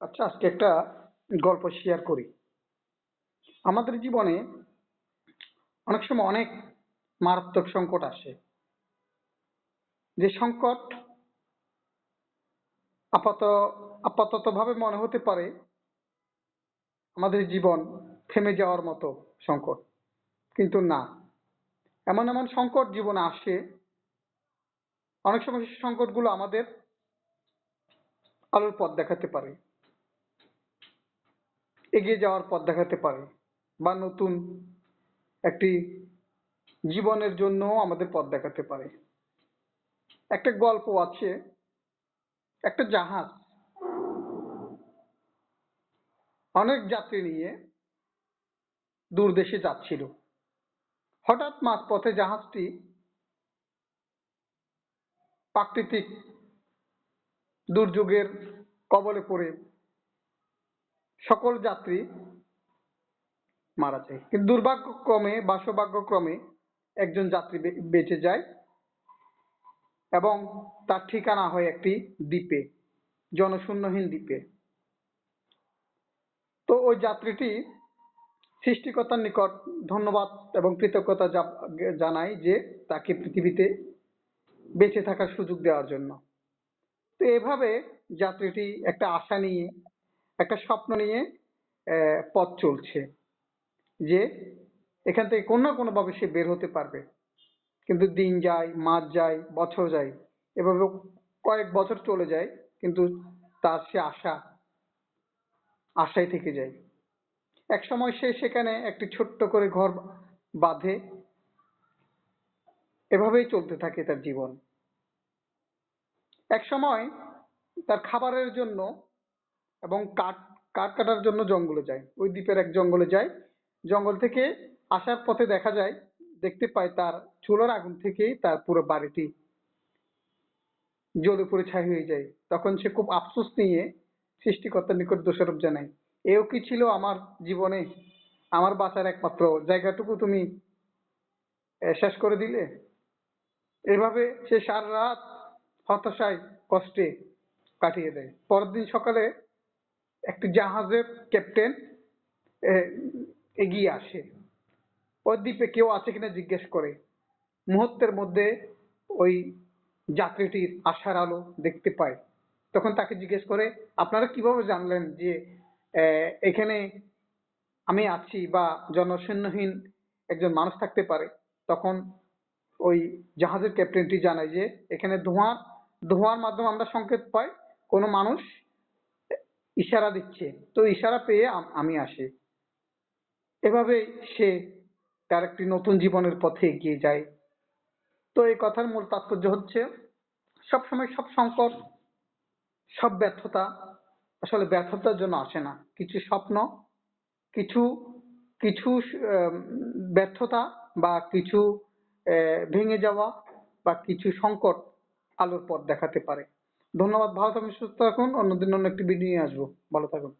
আচ্ছা আজকে একটা গল্প শেয়ার করি। আমাদের জীবনে অনেক সময় অনেক মারাত্মক সংকট আসে। যে সংকট আপাত আপাতত ভাবে মনে হতে পারে আমাদের জীবন থেমে যাওয়ার মতো সংকট, কিন্তু না। এমন এমন সংকট জীবনে আসে, অনেক সময় সংকটগুলো আমাদের আলোর পথ দেখাতে পারে। এগিয়ে যাওয়ার পথ দেখাতে পারে বা নতুন একটি জীবনের জন্য আমাদের পথ দেখাতে পারে। একটা গল্প আছে, একটা জাহাজ। অনেক যাত্রী নিয়ে দূর দেশে যাচ্ছিল। হঠাৎ মাঝপথে জাহাজটি প্রাকৃতিক দুর্যোগের কবলে পড়ে সকল যাত্রী মারা যায়। কিন্তু দুর্ভাগ্যক্রমে বা সৌভাগ্যক্রমে একজন যাত্রী বেঁচে যায় এবং তার ঠিকানা হয় একটি দ্বীপে, জনশূন্যহীন দ্বীপে। তো ওই যাত্রীটি সৃষ্টিকর্তার নিকট ধন্যবাদ এবং কৃতজ্ঞতা জা- জানায় যে তাকে পৃথিবীতে বেঁচে থাকার সুযোগ দেওয়ার জন্য। তো এভাবে যাত্রীটি একটা আশা নিয়ে একটা স্বপ্ন নিয়ে পথ চলছে যে এখান থেকে কোনো না কোনো ভাবে সে বের হতে পারবে। কিন্তু দিন যায়, মাস যায়, বছর যায়, এভাবে কয়েক বছর চলে যায়, কিন্তু তার সে আশা, আশায় থেকে যায়। এক সময় সে সেখানে একটি ছোট্ট করে ঘর বাঁধে, এভাবেই চলতে থাকে তার জীবন। এক সময় তার খাবারের জন্য এবং কাঠ কাঠ কাটার জন্য জঙ্গলে যায়। ওই দ্বীপের এক জঙ্গলে যায়। জঙ্গল থেকে আসার পথে দেখা যায়, দেখতে পায় তার চুলার আগুন থেকেই তার পুরো বাড়িটি জ্বলে পুড়ে ছাই হয়ে যায়। তখন সে খুব আফসোস নিয়ে সৃষ্টিকর্তার নিকট দোষারোপ জানায়, এও কি ছিল আমার জীবনে? আমার বাঁচার একমাত্র জায়গাটুকু তুমি শেষ করে দিলে? এভাবে সে সারা রাত হতাশায়, কষ্টে কাটিয়ে দেয়। পরের দিন সকালে একটি জাহাজের ক্যাপ্টেন এগিয়ে আসে। ওই দ্বীপে কেউ আছে কিনা জিজ্ঞেস করে। মুহূর্তের মধ্যে ওই যাত্রীটির আশার আলো দেখতে পায়। তখন তাকে জিজ্ঞেস করে, আপনারা কীভাবে জানলেন যে এখানে আমি আছি বা জনশূন্যহীন একজন মানুষ থাকতে পারে? তখন ওই জাহাজের ক্যাপ্টেনটি জানায় যে, এখানে ধোঁয়া ধোঁয়ার মাধ্যমে আমরা সংকেত পাই। কোনো মানুষ ইশারা দিচ্ছে। তো ইশারা পেয়ে আমি আসি। এভাবে সে তার একটি নতুন জীবনের পথে এগিয়ে যায়। তো এই কথার মূল তাৎপর্য হচ্ছে, সবসময় সব সংকট, সব ব্যর্থতা আসলে ব্যর্থতার জন্য আসে না। কিছু স্বপ্ন, কিছু কিছু ব্যর্থতা বা কিছু ভেঙে যাওয়া বা কিছু সংকট আলোর পথ দেখাতে পারে। ধন্যবাদ ভালো থাকুন সুস্থ থাকুন অন্যদিন অন্য একটি ভিডিও নিয়ে আসব। ভালো থাকুন।